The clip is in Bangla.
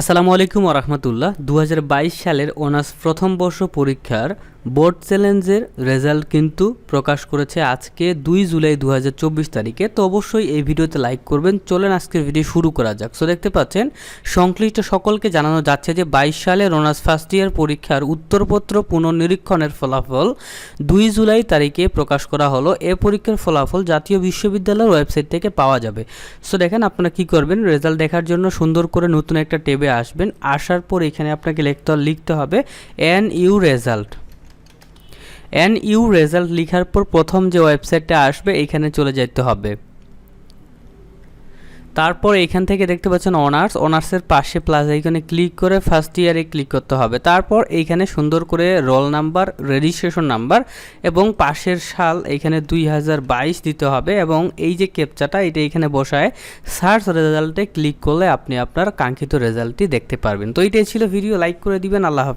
আসসালামু আলাইকুম রহমতুল্লাহ। দু সালের অনার্স প্রথম বর্ষ পরীক্ষার বোর্ড চ্যালেঞ্জের রেজাল্ট কিন্তু প্রকাশ করেছে আজকে দুই জুলাই দু হাজার চব্বিশ তারিখে। তো অবশ্যই এই ভিডিওতে লাইক করবেন। চলেন আজকের ভিডিও শুরু করা যাক। সো দেখতে পাচ্ছেন, সংশ্লিষ্ট সকলকে জানানো যাচ্ছে যে বাইশ সালের অনার্স ফার্স্ট ইয়ার পরীক্ষার উত্তরপত্র পুনর্নিরীক্ষণের ফলাফল দুই জুলাই তারিখে প্রকাশ করা হলো। এ পরীক্ষার ফলাফল জাতীয় বিশ্ববিদ্যালয়ের ওয়েবসাইট থেকে পাওয়া যাবে। সো দেখেন আপনারা কি করবেন? রেজাল্ট দেখার জন্য সুন্দর করে নতুন একটা টেবে আসবেন। আসার পর এখানে আপনাকে লিখতে লিখতে হবে N U result N U result লেখার পর প্রথম যে ওয়েবসাইটটা আসবে, এখানে চলে যেতে হবে। তারপর এখান থেকে দেখতে পাচ্ছেন অনার্স। অনার্সের পাশে প্লাস এইখানে ক্লিক করে ফার্স্ট ইয়ারে ক্লিক করতে হবে। তারপর এইখানে সুন্দর করে রোল নাম্বার রেজিস্ট্রেশন নাম্বার এবং পাশের সাল এখানে দুই হাজার বাইশ দিতে হবে এবং এই যে ক্যাপচাটা এটা এখানে বসায় সার্চ রেজাল্টে ক্লিক করলে আপনি আপনার কাঙ্ক্ষিত রেজাল্টটি দেখতে পারবেন। তো এইটাই ছিল ভিডিও লাইক করে দিবেন। আল্লাহ হাফেজ।